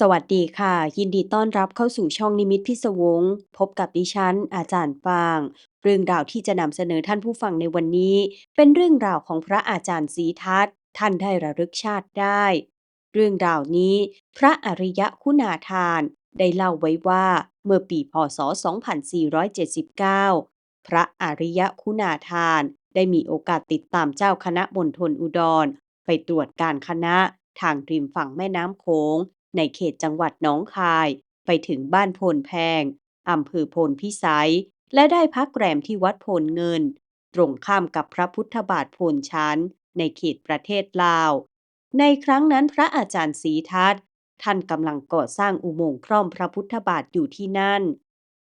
สวัสดีค่ะ ยินดีต้อนรับเข้าสู่ช่องนิมิตพิศวง พบกับดิฉัน อาจารย์ฟาง เรื่องราวที่จะนำเสนอท่านผู้ฟังในวันนี้ เป็นเรื่องราวของพระอาจารย์ศรีทัตท่านได้ระลึกชาติได้ เรื่องราวนี้ พระอริยคุณาทาน ได้เล่าไว้ว่าเมื่อปีพศ 2479 พระอริยคุณาทาน ได้มีโอกาสติดตามเจ้าคณะมณฑลอุดร ไปตรวจการคณะทางริมฝั่งแม่น้ำโขง ในเขตจังหวัดหนองคาย ไปถึงบ้านโพนแพงอำเภอโพนพิสัย และได้พักแรมที่วัดโพนเงิน ตรงข้ามกับพระพุทธบาทโพนชั้น ในเขตประเทศลาว ในครั้งนั้นพระอาจารย์ศรีทัตท่านกำลังก่อสร้างอุโมงค์คร่อมพระพุทธบาทอยู่ที่นั่น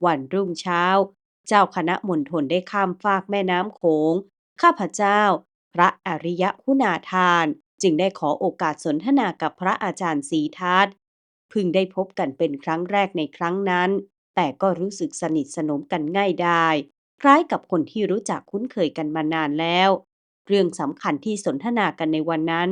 วันรุ่งเช้า เจ้าคณะมณฑลได้ข้ามฟากแม่น้ำโขง ข้าพเจ้า พระอริยคุณาทาน จึงได้ขอโอกาสสนทนากับพระอาจารย์ศรีทัต พึงได้พบกันเป็นครั้งแรกในครั้งนั้น แต่ก็รู้สึกสนิทสนมกันง่ายไดายคล้ายกับคนที่รู้จักคุ้นเคยกันมานานแล้ว เรื่องสำคัญที่สนทนากันในวันนั้น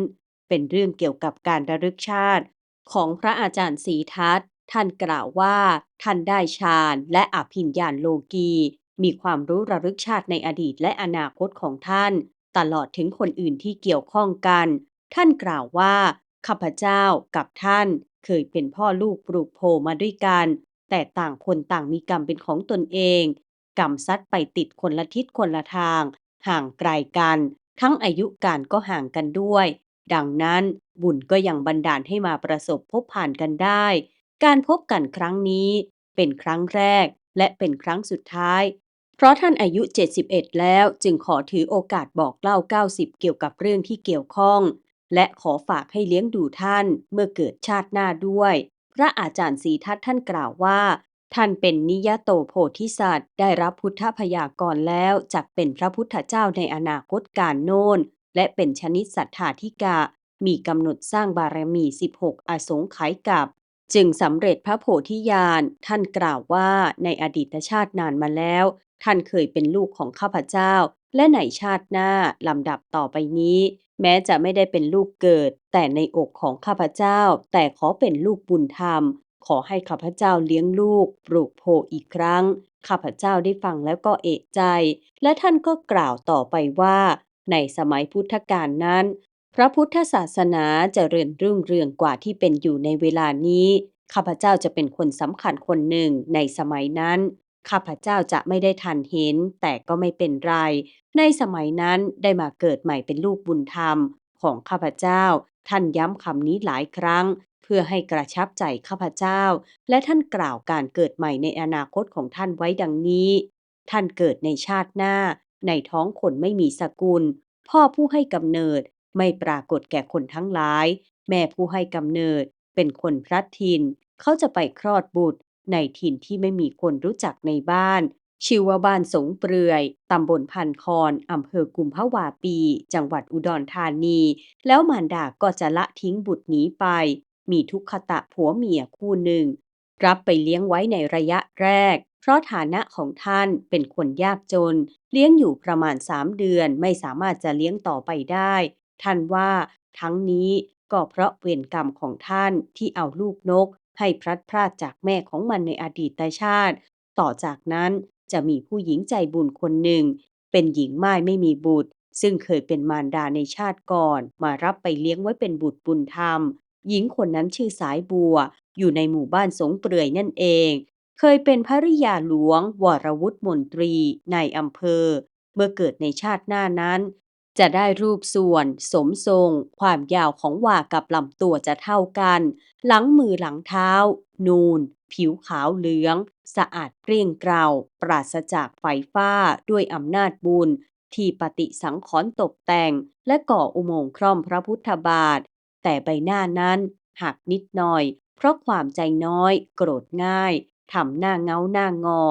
เป็นเรื่องเกี่ยวกับการระลึกชาติ ของพระอาจารย์ศรีทัตท่านกล่าวว่า ท่านได้ฌานและอภิญญาณโลกี มีความรู้ระลึกชาติในอดีตและอนาคตของท่าน ตลอดถึงคนอื่นที่เกี่ยวข้องกัน ท่านกล่าวว่าข้าพเจ้ากับท่าน เคยเป็นพ่อลูกปลูกโพมาด้วยกัน แต่ต่างคนต่างมีกรรมเป็นของตนเอง กรรมซัดไปติดคนละทิศคนละทาง ห่างไกลกัน ทั้งอายุการก็ห่างกันด้วย ดังนั้นบุญก็ยังบันดาลให้มาประสบพบผ่านกันได้ การพบกันครั้งนี้ เป็นครั้งแรกและเป็นครั้งสุดท้าย เพราะท่านอายุ 71 แล้วจึงขอถือโอกาสบอกเล่า 90 เกี่ยวกับเรื่องที่เกี่ยวข้อง และขอฝากให้เลี้ยงดูท่านเมื่อเกิดชาติหน้าด้วย พระอาจารย์ศรีทัตท่านกล่าวว่า ท่านเป็นนิยโตโพธิสัตว์ ได้รับพุทธพยากรณ์แล้วจักเป็นพระพุทธเจ้าในอนาคตการโน้น และเป็นชนิดสัทธาธิกะ มีกำหนดสร้างบารมี 16 อสงไขยกับ จึงสำเร็จพระโพธิญาณท่านกล่าวว่าในอดีตชาตินานมาแล้ว ท่านเคยเป็นลูกของข้าพเจ้าและในชาติหน้าลำดับต่อไปนี้ แม้จะไม่ได้เป็นลูกเกิด แต่ในอกของข้าพเจ้า แต่ขอเป็นลูกบุญธรรม ขอให้ข้าพเจ้าเลี้ยงลูก ปลูกโพอีกครั้ง ข้าพเจ้าได้ฟังแล้วก็เอกใจ และท่านก็กล่าวต่อไปว่า ในสมัยพุทธกาลนั้น พระพุทธศาสนาจเจริญรุ่งเรืองกว่าที่เป็นอยู่ในเวลานี้ ข้าพเจ้าจะเป็นคนสำคัญคนหนึ่งในสมัยนั้น ข้าพเจ้าจะไม่ได้ทันเห็น แต่ก็ไม่เป็นไร ในสมัยนั้นได้มาเกิดใหม่เป็นลูกบุญธรรมของข้าพเจ้า ท่านย้ำคำนี้หลายครั้ง เพื่อให้กระชับใจข้าพเจ้า และท่านกล่าวการเกิดใหม่ในอนาคตของท่านไว้ดังนี้ ท่านเกิดในชาติหน้า ในท้องคนไม่มีสกุล พ่อผู้ให้กำเนิดไม่ปรากฏแก่คนทั้งหลาย แม่ผู้ให้กำเนิด เป็นคนพลัดถิ่นเขาจะไปคลอดบุตร ในถิ่นที่ไม่มีคนรู้จักในบ้าน ชื่อว่าบ้านสงเปลือย ตำบลพันคอนอำเภอกุมภาวาปี จังหวัดอุดรธานี แล้วมารดาก็จะละทิ้งบุตรหนีไป มีทุกขตะผัวเมียคู่หนึ่ง รับไปเลี้ยงไว้ในระยะแรก เพราะฐานะของท่านเป็นคนยากจน เลี้ยงอยู่ประมาณสามเดือนไม่สามารถจะเลี้ยงต่อไปได้ ท่านว่าทั้งนี้ก็เพราะเวรกรรมของท่านที่เอาลูกนก ให้พลัดพรากจากแม่ของมันในอดีตชาติ ต่อจากนั้น จะมีผู้หญิงใจบุญคนหนึ่ง เป็นหญิงม่ายไม่มีบุตร ซึ่งเคยเป็นมารดาในชาติก่อน มารับไปเลี้ยงไว้เป็นบุตรบุญธรรม หญิงคนนั้นชื่อสายบัว อยู่ในหมู่บ้านสงเปลือยนั่นเอง เคยเป็นภริยาหลวง วรวุฒิมนตรี ในอำเภอ เมื่อเกิดในชาติหน้านั้น จะได้รูปส่วน สมทรง ความยาวของหว่ากับลำตัวจะเท่ากัน หลังมือหลังเท้า นูน ผิวขาวเหลือง สะอาดเกลี้ยงเกลาปราศจากไฟฟ้าด้วยอำนาจบุญ ที่ปฏิสังขรณ์ตกแต่ง และก่ออุโมงค์คร่อมพระพุทธบาท แต่ใบหน้านั้นหักนิดหน่อย เพราะความใจน้อย โกรธง่ายทำหน้าเงาหน้างอ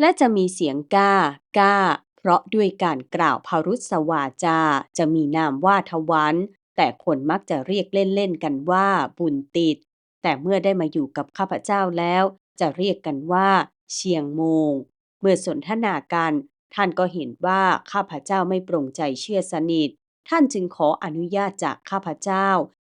และจะมีเสียงก้า ก้า เพราะด้วยการกล่าวพารุษวาจาจะมีนามว่าทวันแต่คนมักจะเรียกเล่นๆกันว่าบุญติด แต่เมื่อได้มาอยู่กับข้าพเจ้าแล้ว จะเรียกกันว่า เชียงโมง เมื่อสนทนากันท่านก็เห็นว่าข้าพเจ้าไม่ปรงใจเชื่อสนิท ท่านจึงขออนุญาตจากข้าพเจ้า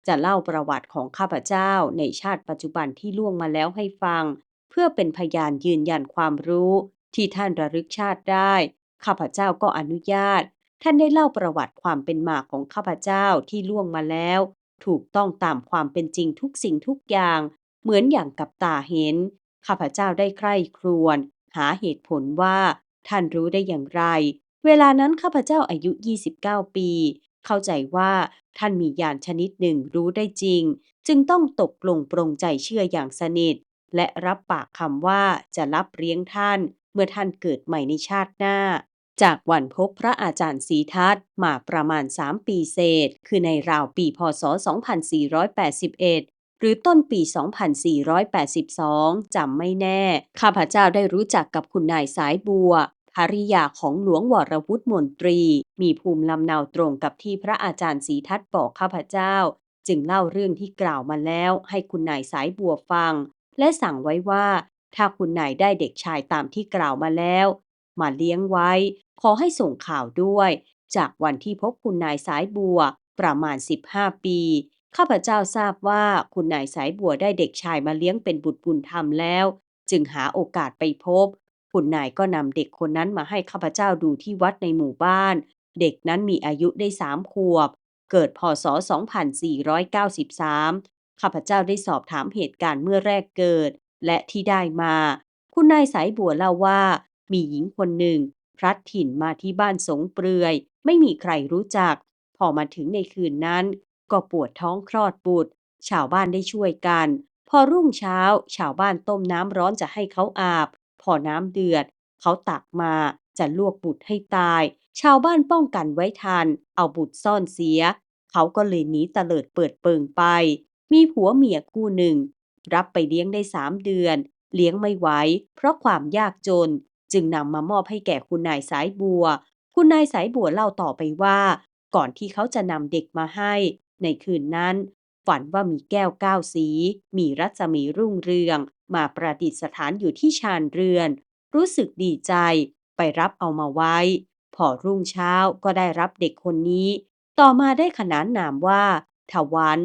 จะเล่าประวัติของข้าพเจ้าในชาติปัจจุบันที่ล่วงมาแล้วให้ฟัง เพื่อเป็นพยานยืนยันความรู้ที่ท่านระลึกชาติได้ ข้าพเจ้าก็อนุญาต ท่านได้เล่าประวัติความเป็นมาของข้าพเจ้าที่ล่วงมาแล้ว ถูกต้องตามความเป็นจริงทุกสิ่งทุกอย่าง เหมือนอย่างกับตาเห็น ข้าพเจ้าได้ใคร่ครวญหาเหตุผลว่า ท่านรู้ได้อย่างไร เวลานั้นข้าพเจ้าอายุ 29 ปี เข้าใจว่าท่านมีญาณชนิดหนึ่งรู้ได้จริง จึงต้องตกลงปรงใจเชื่ออย่างสนิท และรับปากคำว่าจะรับเลี้ยงท่าน เมื่อท่านเกิดใหม่ในชาติหน้า จากวันพบพระอาจารย์ศรีทัตมาประมาณ 3 ปีเศษ คือในราวปีพศ 2481หรือต้นปี 2482 จำไม่แน่ ข้าพเจ้าได้รู้จักกับคุณนายสายบัว ภริยาของหลวงวรวุฒิมนตรี มีภูมิลำเนาตรงกับที่พระอาจารย์ศรีทัตบอกข้าพเจ้า จึงเล่าเรื่องที่กล่าวมาแล้วให้คุณนายสายบัวฟัง และสั่งไว้ว่า ถ้าคุณนายได้เด็กชายตามที่กล่าวมาแล้ว มาเลี้ยงไว้ ขอให้ส่งข่าวด้วย จากวันที่พบคุณนายสายบัว ประมาณ 15 ปี ข้าพเจ้าทราบว่าคุณนายสายบัวได้เด็กชายมาเลี้ยงเป็นบุตรบุญธรรมแล้ว จึงหาโอกาสไปพบ คุณนายก็นำเด็กคนนั้นมาให้ข้าพเจ้าดูที่วัดในหมู่บ้าน เด็กนั้นมีอายุได้สามขวบ เกิดพศ 2493ข้าพเจ้าได้สอบถามเหตุการณ์เมื่อแรกเกิด และที่ได้มา คุณนายสายบัวเล่าว่า มีหญิงคนหนึ่ง พลัดถิ่นมาที่บ้านสงเปลือย ไม่มีใครรู้จัก พอมาถึงในคืนนั้น ก็ปวดท้องคลอดบุตร ชาวบ้านได้ช่วยกัน พอรุ่งเช้า ชาวบ้านต้มน้ำร้อนจะให้เขาอาบ พอน้ำเดือด เขาตักมาจะลวกบุตรให้ตาย ชาวบ้านป้องกันไว้ทัน เอาบุตรซ่อนเสีย เขาก็เลยหนีเตลิดเปิดเปิงไป มีผัวเมียคู่หนึ่ง รับไปเลี้ยงได้สามเดือน เลี้ยงไม่ไหวเพราะความยากจน จึงนำมามอบให้แก่คุณนายสายบัว คุณนายสายบัวเล่าต่อไปว่า ก่อนที่เขาจะนำเด็กมาให้ ในคืนนั้น ฝันว่ามีแก้วเก้าสี มีรัศมีรุ่งเรือง มาประดิษฐานอยู่ที่ชานเรือน รู้สึกดีใจ ไปรับเอามาไว้ พอรุ่งเช้าก็ได้รับเด็กคนนี้ ต่อมาได้ขนานนามว่าทวัน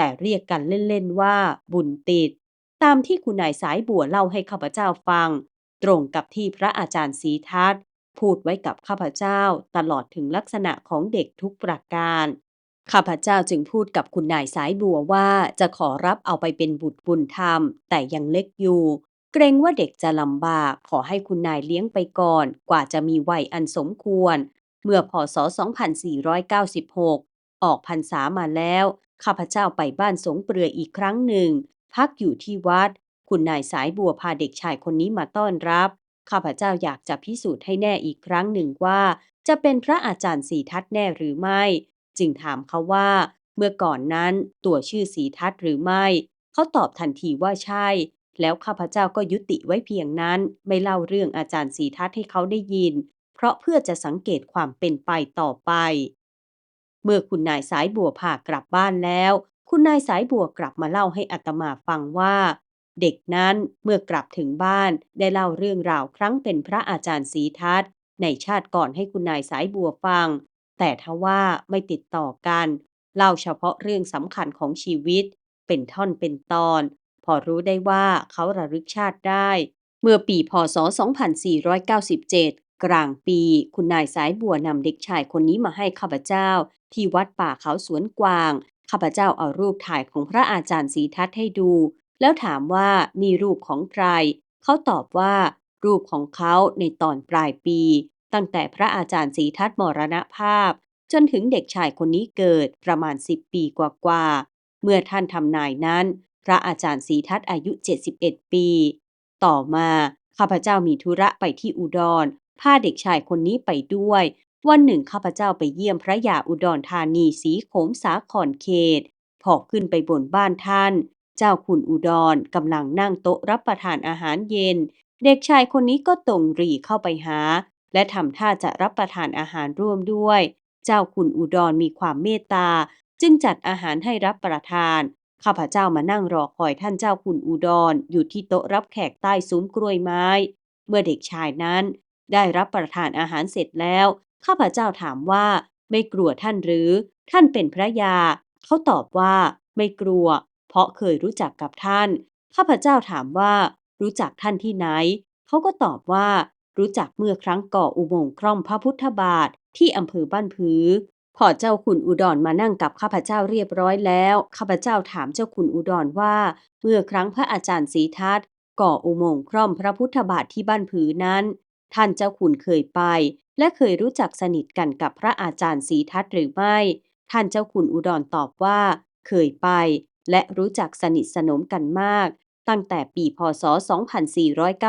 แต่เรียกกันเล่นๆว่า บุญติด ตามที่คุณนายสายบัวเล่าให้ข้าพเจ้าฟัง ตรงกับที่พระอาจารย์ศรีทัตพูดไว้กับข้าพเจ้าตลอดถึงลักษณะของเด็กทุกประการ ข้าพเจ้าจึงพูดกับคุณนายสายบัวว่าจะขอรับเอาไปเป็นบุตรบุญธรรม แต่ยังเล็กอยู่ เกรงว่าเด็กจะลำบากขอให้คุณนายเลี้ยงไปก่อน กว่าจะมีวัยอันสมควร เมื่อพศ 2496 ออกพรรษามาแล้ว ข้าพเจ้าไปบ้านสงเปลือยอีกครั้งหนึ่ง พักอยู่ที่วัด คุณนายสายบัวพาเด็กชายคนนี้มาต้อนรับ ข้าพเจ้าอยากจะพิสูจน์ให้แน่อีกครั้งหนึ่งว่า จะเป็นพระอาจารย์ศรีทัตแน่หรือไม่ จึงถามเขาว่า เมื่อก่อนนั้นตัวชื่อศรีทัตหรือไม่ เขาตอบทันทีว่าใช่ แล้วข้าพเจ้าก็ยุติไว้เพียงนั้น ไม่เล่าเรื่องอาจารย์ศรีทัตให้เขาได้ยิน เพราะเพื่อจะสังเกตความเป็นไปต่อไป เมื่อคุณนายสายบัวพากลับบ้านแล้ว คุณนายสายบัวกลับมาเล่าให้อัตมาฟังว่า เด็กนั้นเมื่อกลับถึงบ้านได้เล่าเรื่องราวครั้งเป็นพระอาจารย์ศรีทัตในชาติก่อนให้คุณนายสายบัวฟัง แต่ทว่าไม่ติดต่อกัน เล่าเฉพาะเรื่องสำคัญของชีวิต เป็นท่อนเป็นตอน พอรู้ได้ว่าเขาระลึกชาติได้ เมื่อปีพศ 2497กลางปีคุณนายสายบัวนำเด็กชายคนนี้มาให้ข้าพเจ้า ที่วัดป่าเขาสวนกวาง ข้าพเจ้าเอารูปถ่ายของพระอาจารย์ศรีทัตให้ดู แล้วถามว่านี่รูปของใคร เขาตอบว่า รูปของเขาในตอนปลายปี ตั้งแต่พระอาจารย์ศรีทัตมรณภาพ จนถึงเด็กชายคนนี้เกิดประมาณ 10 ปีกว่าๆ เมื่อท่านทำนายนั้น พระอาจารย์ศรีทัตอายุ 71 ปี ต่อมาข้าพเจ้ามีธุระไปที่อุดรพาเด็กชายคนนี้ไปด้วย วันหนึ่งข้าพเจ้าไปเยี่ยมพระยาอุดรธานีสีโขมสาขอนเขต พอขึ้นไปบนบ้านท่าน เจ้าคุณอุดรกำลังนั่งโต๊ะรับประทานอาหารเย็น เด็กชายคนนี้ก็ตรงรีเข้าไปหา และทำท่าจะรับประทานอาหารร่วมด้วย เจ้าคุณอุดรมีความเมตตา จึงจัดอาหารให้รับประทานข้าพเจ้ามานั่งรอคอยท่านเจ้าคุณอุดรอยู่ที่โต๊ะรับแขกใต้ซุ้มกล้วยไม้ เมื่อเด็กชายนั้นได้รับประทานอาหารเสร็จแล้ว ข้าพเจ้าถามว่า ไม่กลัวท่านหรือ ท่านเป็นพระยา เขาตอบว่า ไม่กลัว เพราะเคยรู้จักกับท่าน ข้าพเจ้าถามว่า รู้จักท่านที่ไหน เขาก็ตอบว่า รู้จักเมื่อครั้งก่ออุโมงค์คร่อมพระพุทธบาทที่อำเภอบ้านผือ พอเจ้าคุณอุดรมานั่งกับข้าพเจ้าเรียบร้อยแล้ว ข้าพเจ้าถามเจ้าคุณอุดรว่า เมื่อครั้งพระอาจารย์ศรีทัตก่ออุโมงค์คร่อมพระพุทธบาทที่บ้านผือนั้น ท่านเจ้าคุณเคยไป และเคยรู้จักสนิทกันกับพระอาจารย์ศรีทัตหรือไม่ ท่านเจ้าคุณอุดรตอบว่า เคยไป และรู้จักสนิทสนมกันมาก ตั้งแต่ปีพศ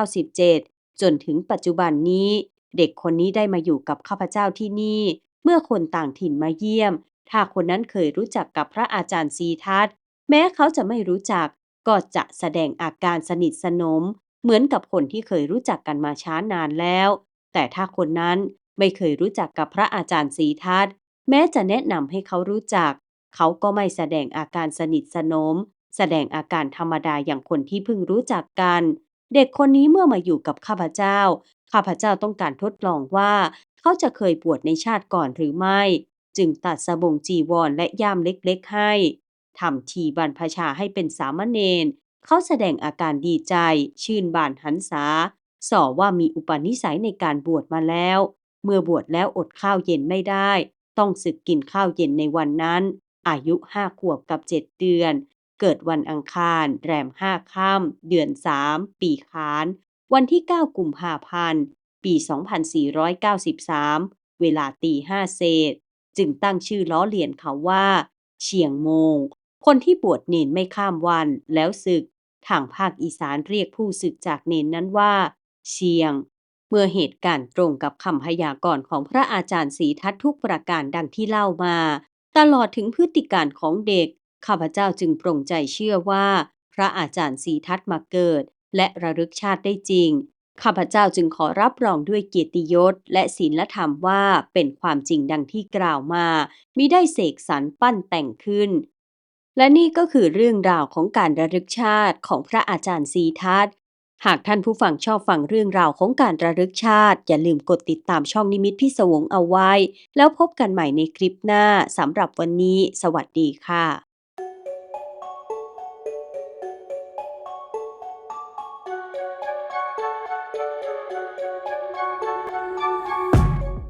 2497 จนถึงปัจจุบันนี้ เด็กคนนี้ได้มาอยู่กับข้าพเจ้าที่นี่ เมื่อคนต่างถิ่นมาเยี่ยม ถ้าคนนั้นเคยรู้จักกับพระอาจารย์ศรีทัตแม้เขาจะไม่รู้จัก ก็จะแสดงอาการสนิทสนม เหมือนกับคนที่เคยรู้จักกันมาช้านานแล้ว แต่ถ้าคนนั้นไม่เคยรู้จักกับพระอาจารย์ศรีทัตแม้จะแนะนำให้เขารู้จัก เขาก็ไม่แสดงอาการสนิทสนม แสดงอาการธรรมดาอย่างคนที่เพิ่งรู้จักกัน เด็กคนนี้เมื่อมาอยู่กับข้าพเจ้า ข้าพเจ้าต้องการทดลองว่า เขาจะเคยบวชในชาติก่อนหรือไม่ จึงตัดสบงจีวรและย่ามเล็กๆให้ทำทีบรรพชาให้เป็นสามเณรเขาแสดงอาการดีใจ ชื่นบานหันษา ส่อว่ามีอุปนิสัยในการบวชมาแล้ว เมื่อบวชแล้วอดข้าวเย็นไม่ได้ ต้องสึกกินข้าวเย็นในวันนั้น อายุห้าขวบกับเจ็ดเดือน เกิดวันอังคาร แรมห้าค่ำเดือนสามปีขาน วันที่9กุมภาพันธ์ปี 2493 เวลาตีห้าเศษ จึงตั้งชื่อล้อเลียนเขาว่า เชียงโมง คนที่บวชเนนไม่ข้ามวันแล้วศึก ทางภาคอีสานเรียกผู้ศึกจากเนนนั้นว่า เชียง เมื่อเหตุการณ์ตรงกับคำพยากรณ์ของพระอาจารย์ศรีทัตทุกประการดังที่เล่ามา ตลอดถึงพฤติการของเด็ก ข้าพเจ้าจึงปรงใจเชื่อว่า พระอาจารย์ศรีทัตมาเกิด และระลึกชาติได้จริง ข้าพเจ้าจึงขอรับรองด้วยเกียรติยศ และศีลธรรมว่าเป็นความจริงดังที่กล่าวมามิได้เสกสรรปั้นแต่งขึ้นและนี่ก็คือเรื่องราวของการระลึกชาติของพระอาจารย์ศรีทัต หากท่านผู้ฟังชอบฟังเรื่องราวของการระลึกชาติ อย่าลืมกดติดตามช่องนิมิตพิศวงเอาไว้ แล้วพบกันใหม่ในคลิปหน้าสำหรับวันนี้ สวัสดีค่ะ